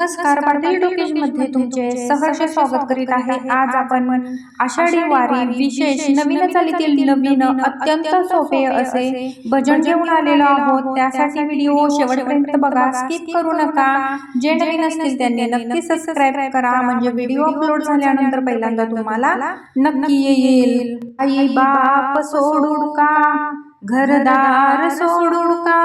नमस्कार. भारतीय टोकेजमध्ये तुमचे सहर्ष स्वागत करीत आहे आज आपण आषाढी वारी विशेष नवीन चालीतील नवीन अत्यंत सोपे असे भजन घेऊन आलेलो आहोत. त्यासाठी व्हिडिओ शेवटपर्यंत बघा. स्किप करू नका. जे नवीन असतील त्यांनी नक्की सबस्क्राईब करा. म्हणजे व्हिडिओ अपलोड झाल्यानंतर पहिल्यांदा तुम्हाला नक्की येईल. आई बाप सोडून का? घरदार सोडून का?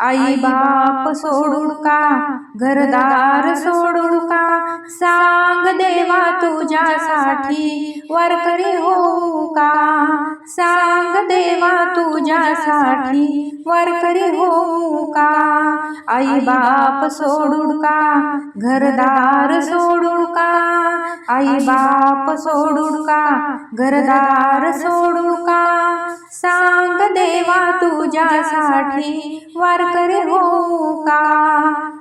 आई बाप सोडून का? घरदार सोडून का? सांग देवा तुझ्यासाठी वारकरी होऊ का? सांग देवा तुझ्यासाठी वारकरी होऊ का? आई बाप सोडून का? घरदार सोडून का? आई बाप सोडून का? घरदार सोडून का? सांग देवा तुझ्यासाठी वारकरी होऊ का?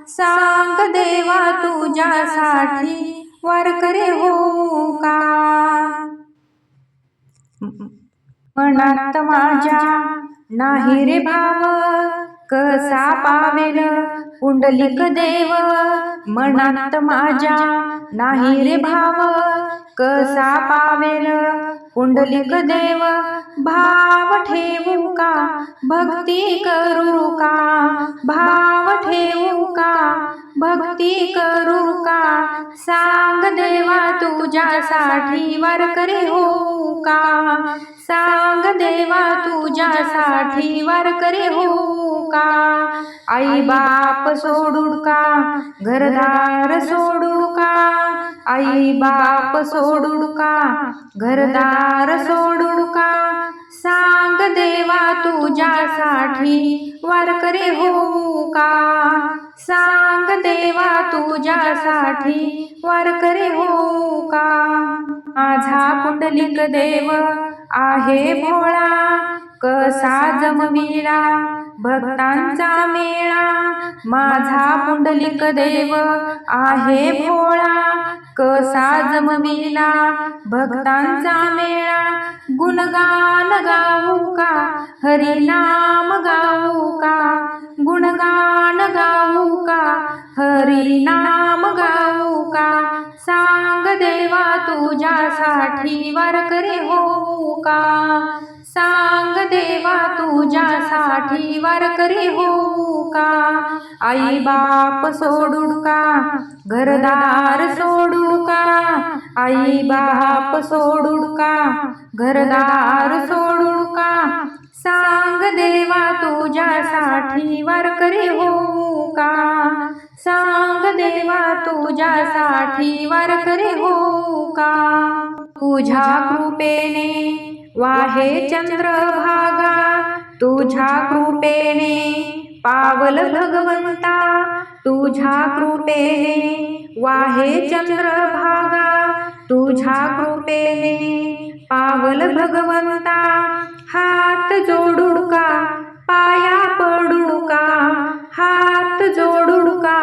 सांग देवा तुझ्यासाठी वारी वारकरे हो का? मनात माझ्या नाही रे भाव कसा पावेल पुंडलिक देव? मनात माझ्या नाही रे भाव कसा पावेल पुंडलिक देव? भाव ठेवू का भक्ती करू का? भाव ठेवू का भक्ती करू का? सांग देवा तुझ्यासाठी वारकरी होऊ का? सांग देवा तुझ्यासाठी वारकरी होऊ का? आई बाप सोडू का? घरदार सोडू का? आई बाप सोडू का? घरदार सोडू का? सांग देवा तुझ्यासाठी वारकरी होऊ का? सांग देवा तुझ्यासाठी वारकरी होऊ का? माझा पुंडलिक देव आहे भोळा कसा जमविला? भक्तांचा मेळा माझा पुंडलिक देव आहे भोळा कसा जमविला भक्तांचा मेळा गुणगान गाऊ का हरिनाम गाऊ का गुणगान गाऊ का हरिनाम गाऊ का सांग देवा तुझ्यासाठी वारकरी होऊ का सांग देवा तुझ्यासाठी वारकरी होऊ का? आई बाप सोडू का? घरदार सोडू का? आई बाप सोडू का? घरदार सोडू का? सांग देवा तुझ्यासाठी वारकरी होऊ का? सांग देवा तुझ्यासाठी वारकरी होऊ का? तुझ्या कृपेने वाहे चंद्रभागा तुझ्या कृपेने पावल भगवंता तुझ्या कृपेने वाहे चंद्रभागा तुझ्या कृपेने पावल भगवंता हात जोडू का पाया पडू का हात जोडू का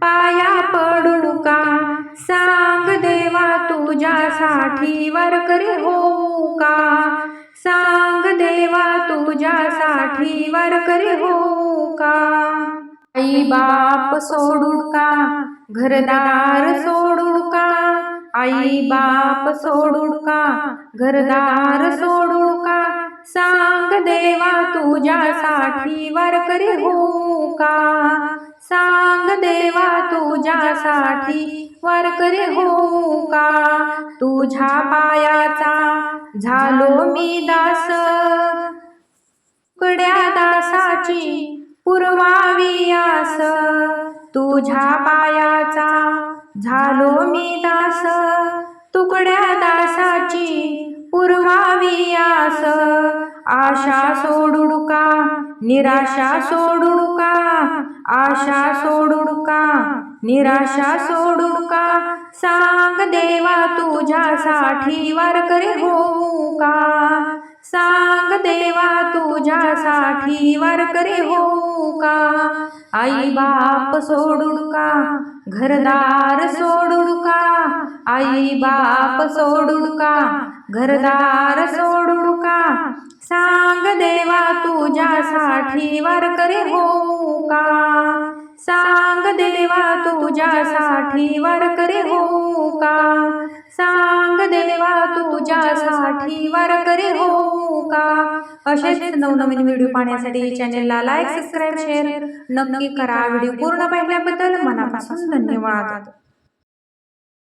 पाया पडू का सांग देवा तुझ्यासाठी वारकरी होऊ का? पाठीवर करे हो का? आई बाप सोडू का? घरदार सोडू का? आई बाप सोडू का? घरदार सोडू का? सांग देवा तुझ्यासाठी करे हो का? सांग देवा तुझ्यासाठी वर करे हो का? तुझ्या पायाचा झालो मी दास तुझ्या पायाचा झालो मी दास. तुकड्या दासाची पुरवावी आस. आशा सोडू का? निराशा सोडू का? आशा सोडू का? निराशा सोडू का? सांग देवा तुझ्यासाठी वारकरी होऊ का? सांग देवा तुझ्यासाठी वारकरी होऊ का? आई बाप सोडून का? घरदार सोडून का? आई बाप सोडून का? घरदार सोडून का? सांग देवा तुझ्यासाठी वारकरी होऊ का? तुझ्यासाठी वारकरी हो का? सांग देवा तुझ्यासाठी वारकरी हो का? असेच नवनवीन व्हिडिओ पाहण्यासाठी चॅनेलला लाईक सबस्क्राईब शेअर नक्की करा. व्हिडिओ पूर्ण पाहिल्याबद्दल मनापासून धन्यवाद.